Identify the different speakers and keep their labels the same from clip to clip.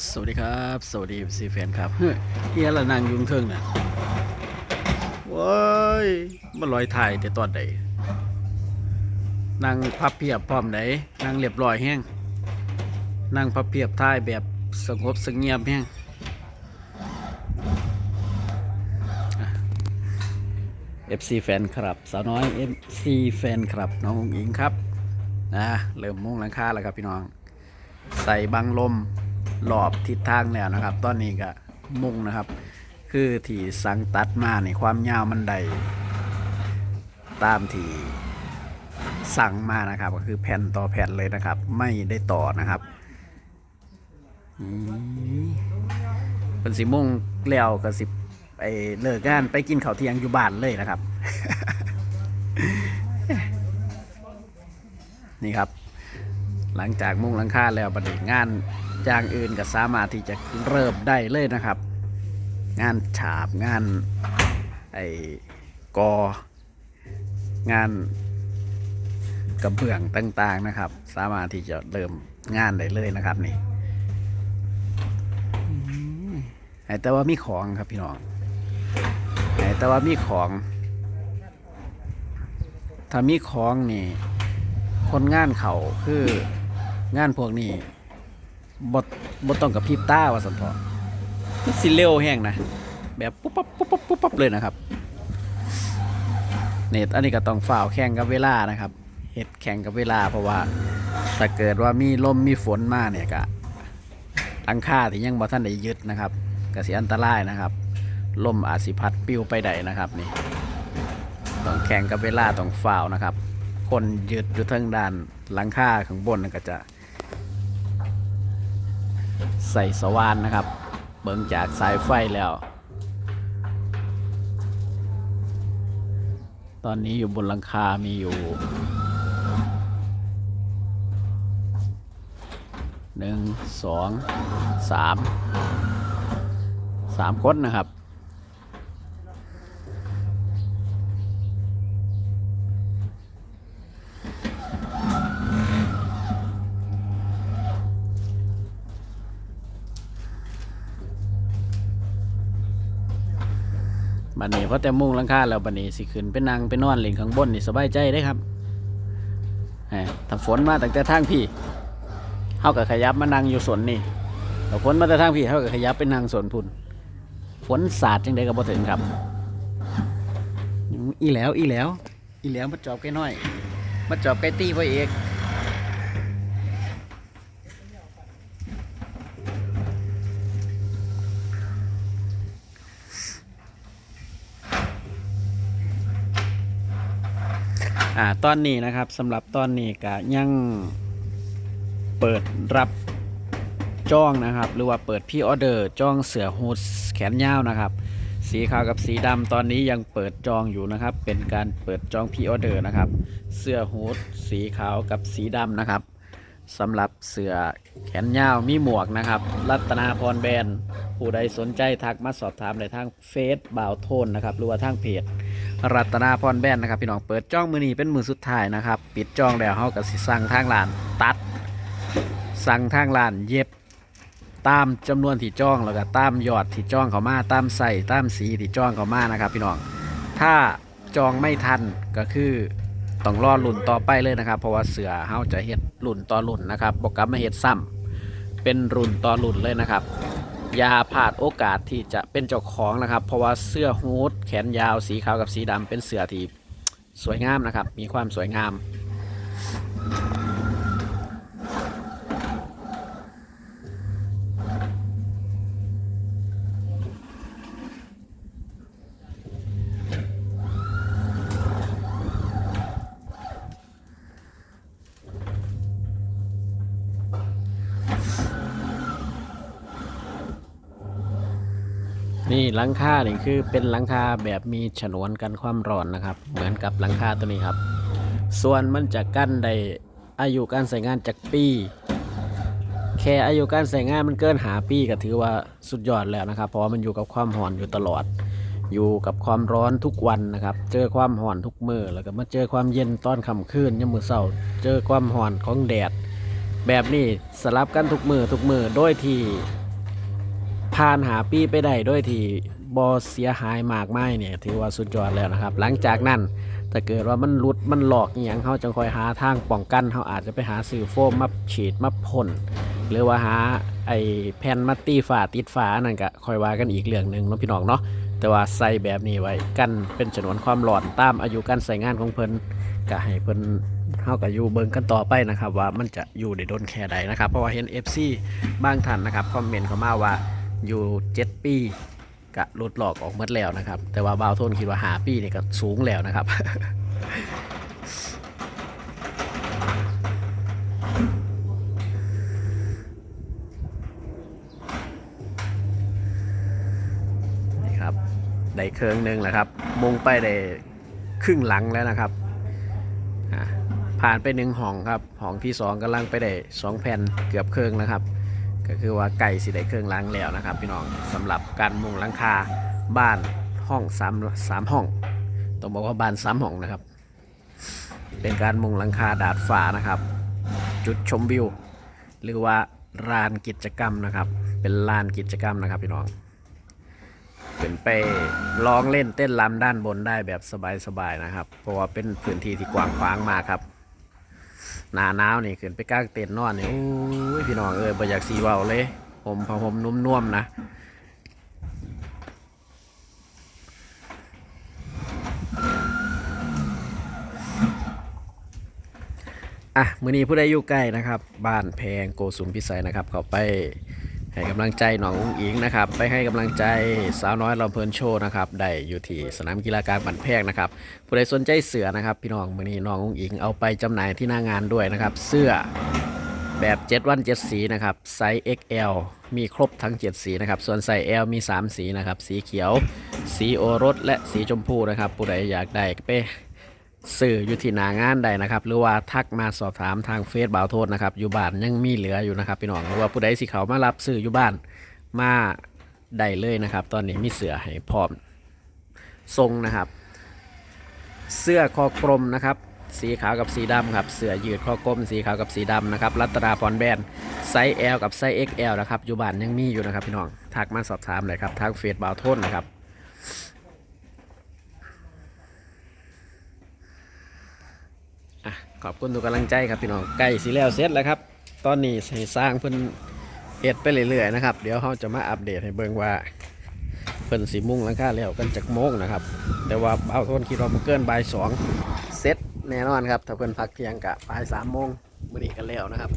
Speaker 1: สวัสดีครับ สวัสดีซีแฟนครับเฮ้ยเฮียละนางยุงเทิงน่ะว้ายมันลอยถ่ายแต่ตอนใดนางพับเพียบพร้อมไหนนางเรียบร้อยแห้งนางพับเพียบถ่ายแบบสงบสงเงียบแห้งเอฟซีแฟนครับสาวน้อยเอฟซีแฟนครับน้องอุ๋งอิงครับนะเริ่มมุ่งหลังคาแล้วครับพี่น้อง ใส่บังลม หลอบทิศทางแล้วนะครับ ตอนนี้ก็มุ่งนะครับ คือที่สังตัดมาในความยาวมันไดตามที่สั่งมานะครับ ก็คือแผ่นต่อแผ่นเลยนะครับ ไม่ได้ต่อนะครับเป็นสิมุ่งแล้วก็สิไปเลิกงานไปกินข้าวเที่ยงอยู่บ้านเลยนะครับ นี่ครับ หลังจากมุ่งหลังคาแล้วประเด็นงาน อย่างอื่นก็สามารถที่จะเริ่มได้เลยนะครับ งานฉาบงานไอ้กองานกระเบื้องต่างๆนะครับ สามารถที่จะเริ่มงานได้เลยนะครับนี่อืมแต่ว่ามีของครับพี่น้องแต่ว่ามีของ ถ้ามีของนี่ คนงานเขาคืองานพวกนี้ บดบดต้องกับพริบตาว่าสันพอมันสิเร็วแห้งนะ แบบปุ๊บปั๊บปุ๊บปั๊บปุ๊บปั๊บเลยนะครับเนตอันนี้ก็ต้องฝ่าวแข่งกับเวลานะครับเห็ดแข่งกับเวลาเพราะว่าถ้าเกิดว่ามีลมมีฝนมาเนี่ยก็อังคาที่ยังบ่ท่านได้ยึดนะครับก็สิอันตรายนะครับลมอาจสิพัดปิ้วไปได้นะครับนี่ต้องแข่งกับเวลาต้องฝ่าวนะครับ คนยืดอยู่ทางด้านหลังคาข้างบนนั่นก็จะ ใส่สว่านนะครับ เบิ่งจากสายไฟแล้ว ตอนนี้อยู่บนหลังคา มีอยู่หนึ่งสองสามสามคนนะครับ บันนี้เพราะแต่มุ่งลังคาแล้วบันนี้สิขึ้นไปนั่งไปนอนเล่นข้างบนนี่สบายใจได้ครับแหมถ้าฝนมาตั้งแต่ทางพี่เฮากับขยับมานั่งอยู่สวนนี่ถ้าฝนมาแต่ทางพี่เฮากับขยับไปนั่งสวนพุ่นฝนสาดจังไดก็บ่ถึงครับ อีแล้วอีแล้ว อีแล้วมาจอบใกล้น้อยมาจอบใกล้ตี้พ่อเอก อ่าตอนนี้นะครับสำหรับตอนนี้ก็ยังเปิดรับจองนะครับ หรือว่าเปิดพี่ออเดอร์จองเสือฮูดแขนยาวนะครับ สีขาวกับสีดำตอนนี้ยังเปิดจองอยู่นะครับ เป็นการเปิดจองพี่ออเดอร์นะครับ เสื้อฮูดสีขาวกับสีดำนะครับสำหรับเสือแขนยาวมีหมวกนะครับ รัตนาพรแบรนด์ผู้ใดสนใจทักมาสอบถามในทางเฟซบ่าวโทนนะครับหรือว่าทางเพจ รัตนาพรแบนนะครับพี่น้องเปิดจ้องมือนี้เป็นมือสุดท้ายนะครับ ปิดจ้องแล้วเขาก็สิสั่งทางร้านตัด สั่งทางร้านเย็บตามจำนวนที่จ้องแล้วก็ตามยอดที่จ้องเขามาตามใส่ตามสีที่จ้องเขามานะครับ พี่น้องถ้าจองไม่ทันก็คือต้องรอรุ่นต่อไปเลยนะครับ เพราะว่าเสือเขาจะเฮ็ดรุ่นต่อรุ่นนะครับบอกกับมาเฮ็ดซ้ำเป็นรุ่นต่อรุ่นเลยนะครับ อย่าพลาดโอกาสที่จะเป็นเจ้าของนะครับ เพราะว่าเสื้อฮูดแขนยาวสีขาวกับสีดำเป็นเสื้อที่สวยงามนะครับ มีความสวยงาม นี่หลังคานี่คือเป็นหลังคาแบบมีฉนวนกันความร้อนนะครับ เหมือนกับหลังคาตัวนี้ครับ ส่วนมันจะกั้นได้อายุการใช้งานจากปี แค่อายุการใช้งานมันเกินหาปีก็ถือว่าสุดยอดแล้วนะครับ เพราะว่ามันอยู่กับความร้อนอยู่ตลอด อยู่กับความร้อนทุกวันนะครับ เจอความร้อนทุกมือแล้วก็มาเจอความเย็นตอนค่ำคืนยามมือเช้าเจอความร้อนของแดด แบบนี้สลับกันทุกมือทุกมือโดยที่ ผ่านหาปีไปได้ด้วยที่บ่เสียหายมากมายเนี่ยถือว่าสุดยอดแล้วนะครับ หลังจากนั้นถ้าเกิดว่ามันหลุดมันหลอกอย่างเขาจังคอยหาทางป้องกันเขาอาจจะไปหาซื้อโฟมมาฉีดมาพ่นหรือว่าหาไอ้แผ่นมาตีฝาติดฝานั่นก็คอยว่ากันอีกเรื่องหนึ่งเนาะพี่น้องเนาะแต่ว่าใส่แบบนี้ไว้กันเป็นจำนวนความร้อนตามอายุการใส่งานของเพิ่นก็ให้เพิ่นเฮาก็อยู่เบิ่งกันต่อไปนะครับ ว่ามันจะอยู่ได้ดนแค่ใดนะครับ เพราะว่าเห็น FC บางท่านนะครับคอมเมนต์เข้ามาว่า อยู่7ปีกะลดหลอกออกหมดแล้วนะครับ แต่ว่าบาวโทนคิดว่าหาปีเนี่ยก็สูงแล้วนะครับ นี่ครับ ได้เครื่องหนึ่งแล้วครับ มุงไปได้ครึ่งหลังแล้วนะครับ ผ่านไปหนึ่งห้องครับห้องที่สองกำลังไปได้สองแผ่นเกือบเครื่องแล้วครับ ก็คือว่าไก่สิได้เครื่องล้างแล้วนะครับ พี่น้องสำหรับการมุงหลังคาบ้านห้องสามสามห้อง ต้องบอกว่าบ้านสามห้องนะครับ เป็นการมุงหลังคาดาดฟ้านะครับ จุดชมวิว หรือว่าลานกิจกรรมนะครับ เป็นลานกิจกรรมนะครับพี่น้องเป็นไปร้องเล่นเต้นรำด้านบนได้แบบสบายๆนะครับ เพราะว่าเป็นพื้นที่ที่กว้างขวางมากครับ หนาหนาวนี่ขึ้นไปกางเต็นท์นอนนี่โอ้ยพี่น้องเอ้ยบ่อยากสีเว้าเลยผมผ้าห่มนุ่มๆนะอะมือนี้ผู้ใดอยู่ใกล้นะครับ บ้านแพงโกสุมพิสัยนะครับ เขาไป ให้กำลังใจน้องอุ้งอิงนะครับ ไปให้กำลังใจสาวน้อยลำเพลินโชว์นะครับได้อยู่ที่สนามกีฬากลางบ้านแพงนะครับผู้ใดสนใจเสือนะครับ พี่น้องมื่อนี้น้องอุ้งอิงเอาไปจำหน่ายที่หน้างานด้วยนะครับ เสื้อแบบ7วัน7สีนะครับไซส์ XL มีครบทั้ง 7 สีนะครับ ส่วนไซส์ L มี 3 สีนะครับ สีเขียว สีโอรสและสีชมพูนะครับ ผู้ใดอยากได้ไป สื่ออยู่ที่หนางานใดนะครับ หรือว่าทักมาสอบถามทางเฟซบ่าวโทษนะครับ อยู่บ้านยังมีเหลืออยู่นะครับพี่น้องหรือว่าผู้ใดสิเขามารับสื่ออยู่บ้านมาได้เลยนะครับ ตอนนี้มีเสือให้พร้อมทรงนะครับ เสื้อคอกลมนะครับ สีขาวกับสีดำครับ เสื้อยืดคอกลม สีขาวกับสีดำนะครับรัตนาพรแบรนด์ไซส์ L กับไซส์ XL นะครับอยู่บ้านยังมีอยู่นะครับพี่น้องทักมาสอบถามเลยครับทางเฟซบ่าวโทษนะครับ อะ ขอบคุณทุกกำลังใจครับพี่น้องใกล้สีแล้วเสร็จแล้วครับ ตอนนี้ให้สร้างเพิ่นเอ็ดไปเรื่อยๆนะครับ เดี๋ยวเขาจะมาอัปเดตให้เบิ่งว่าเพิ่นสีมุ่งหลังคาแล้วกันจากโมงนะครับ แต่ว่าเอาทนคิดว่าบ่เกินบ่ายสองเสร็จแน่นอนครับ ถ้าเพิ่นพักเที่ยงกะบ่ายสามโมงมื้อนี้กันแล้วนะครับ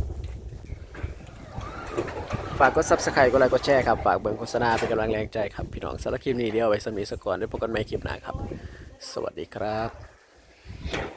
Speaker 1: ฝากกด subscribe กดไลค์กดแชร์ครับ ฝากเบิ่งโฆษณาเป็นกำลังแรงใจครับพี่น้องสำหรับคลิปนี้เดี๋ยวไว้สำหรับนิทสก่อนไว้พบกันใหม่คลิปหน้าครับ สวัสดีครับ